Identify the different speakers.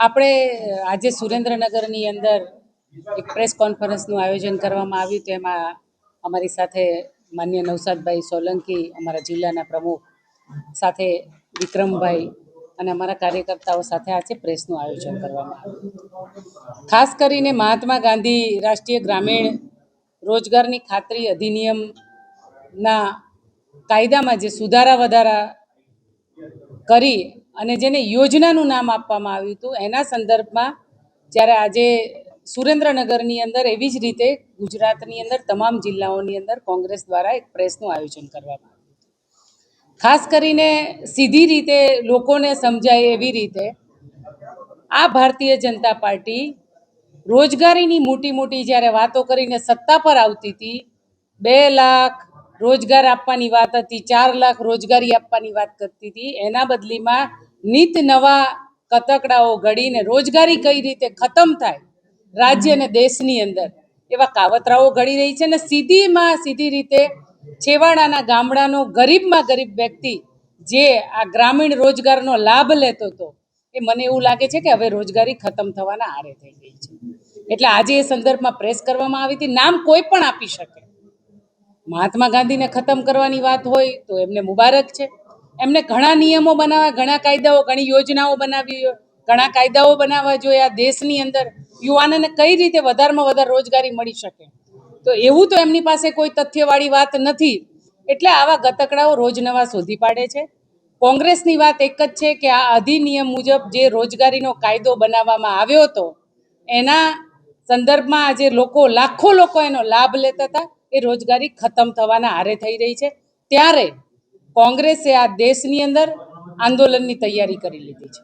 Speaker 1: આપણે, આજે સુરેન્દ્રનગરની અંદર એક પ્રેસ કોન્ફરન્સનું આયોજન કરવામાં આવ્યું તેમાં અમારી સાથે માન્ય નવસાદભાઈ સોલંકી, અમારા જિલ્લાના પ્રમુખ સાથે વિક્રમભાઈ અને અમારા કાર્યકર્તાઓ સાથે આજે પ્રેસનું આયોજન કરવામાં આવ્યું. ખાસ કરીને મહાત્મા ગાંધી રાષ્ટ્રીય ગ્રામીણ રોજગારની ખાતરી અધિનિયમના કાયદામાં જે સુધારા વધારા કરી અને જેને યોજનાનું નામ આપવામાં આવ્યું હતું, એના સંદર્ભમાં જ્યારે આજે સુરેન્દ્રનગરની અંદર એવી જ રીતે ગુજરાતની અંદર તમામ જિલ્લાઓની અંદર કોંગ્રેસ દ્વારા એક પ્રેસનું આયોજન કરવામાં આવ્યું ખાસ કરીને સીધી રીતે લોકોને સમજાય એવી રીતે આ ભારતીય જનતા પાર્ટી રોજગારીની મોટી મોટી જ્યારે વાતો કરીને સત્તા પર આવતી હતી, બે લાખ રોજગાર આપવાની વાત હતી, ચાર લાખ રોજગારી આપવાની વાત કરતી હતી, એના બદલીમાં નિત નવા કતકડાઓ ઘડીને રોજગારી કઈ રીતે ખતમ થાય રાજ્ય અને દેશની અંદર? એવા કાવતરાઓ ઘડી રહી છે અને સીધીમાં સીધી રીતે છેવાડાના ગામડાનો ગરીબમાં ગરીબ વ્યક્તિ જે આ ગ્રામીણ રોજગારનો લાભ લેતો હતો, એ મને એવું લાગે છે કે હવે રોજગારી ખતમ થવાના આરે થઈ ગઈ છે. એટલે આજે એ સંદર્ભમાં પ્રેસ કરવામાં આવી હતી. નામ કોઈ પણ આપી શકે. મહાત્મા ગાંધીને ખતમ કરવાની વાત હોય તો એમને મુબારક છે. એમને ઘણા નિયમો બનાવ્યા, ઘણા કાયદાઓ, ઘણી યોજનાઓ બનાવી, ઘણા કાયદાઓ બનાવવા જોઈએ આ દેશની અંદર. યુવાનોને કઈ રીતે વધારેમાં વધારે રોજગારી મળી શકે? તો એવું તો એમની પાસે કોઈ તથ્યવાળી વાત નથી. એટલે આવા ગતકડાઓ રોજ નવા શોધી પાડે છે. કોંગ્રેસની વાત એક જ છે કે આ અધિનિયમ મુજબ જે રોજગારીનો કાયદો બનાવવામાં આવ્યો હતો, એના સંદર્ભમાં આજે લોકો, લાખો લોકો એનો લાભ લેતા હતા. એ રોજગારી ખતમ થવાના હારે થઈ રહી છે. ત્યારે કોંગ્રેસે આ દેશની અંદર આંદોલનની તૈયારી કરી લીધી છે.